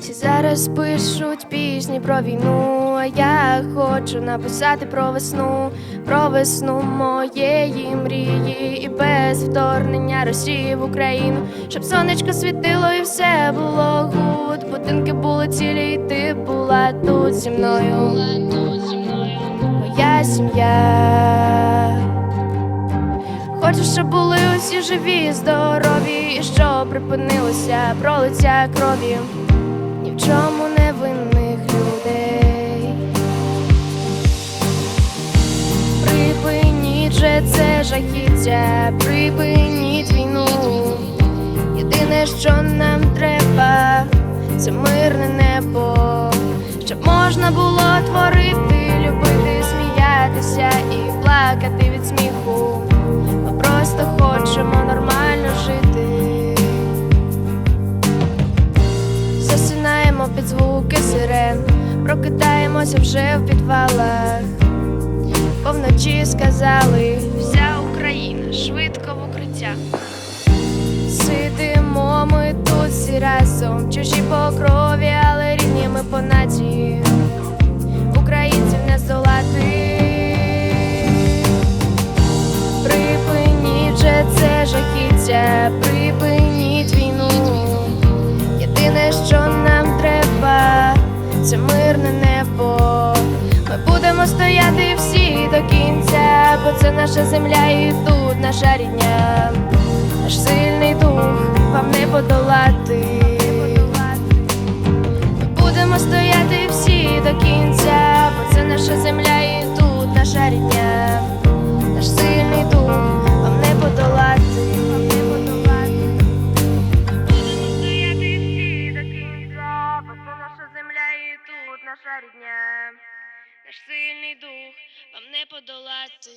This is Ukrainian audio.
Всі зараз пишуть пісні про війну, а я хочу написати про весну, про весну моєї мрії, і без вторгнення Росії в Україну, щоб сонечко світило і все було гуд. Будинки були цілі, і ти була тут зі мною. Моя сім'я. Хочу, щоб були усі живі, здорові, і щоб припинилося пролиття крові ні в чому не винних людей. Припиніть же це жахіття, припиніть війну. Єдине, що нам треба, це мирне небо, щоб можна було творити, любити, сміятися і плакати просто хочемо нормально жити. Засинаємо під звуки сирен, прокидаємося вже в підвалах. Повночі сказали, вся Україна швидко в укриття. Сидимо ми тут всі разом, чужі по жахіття, припиніть війну. Єдине, що нам треба, це мирне небо. Ми будемо стояти всі до кінця, бо це наша земля і тут наша рідня. Наш сильний дух вам не подолати. Тут дня. Наш сильний дух вам не подолати.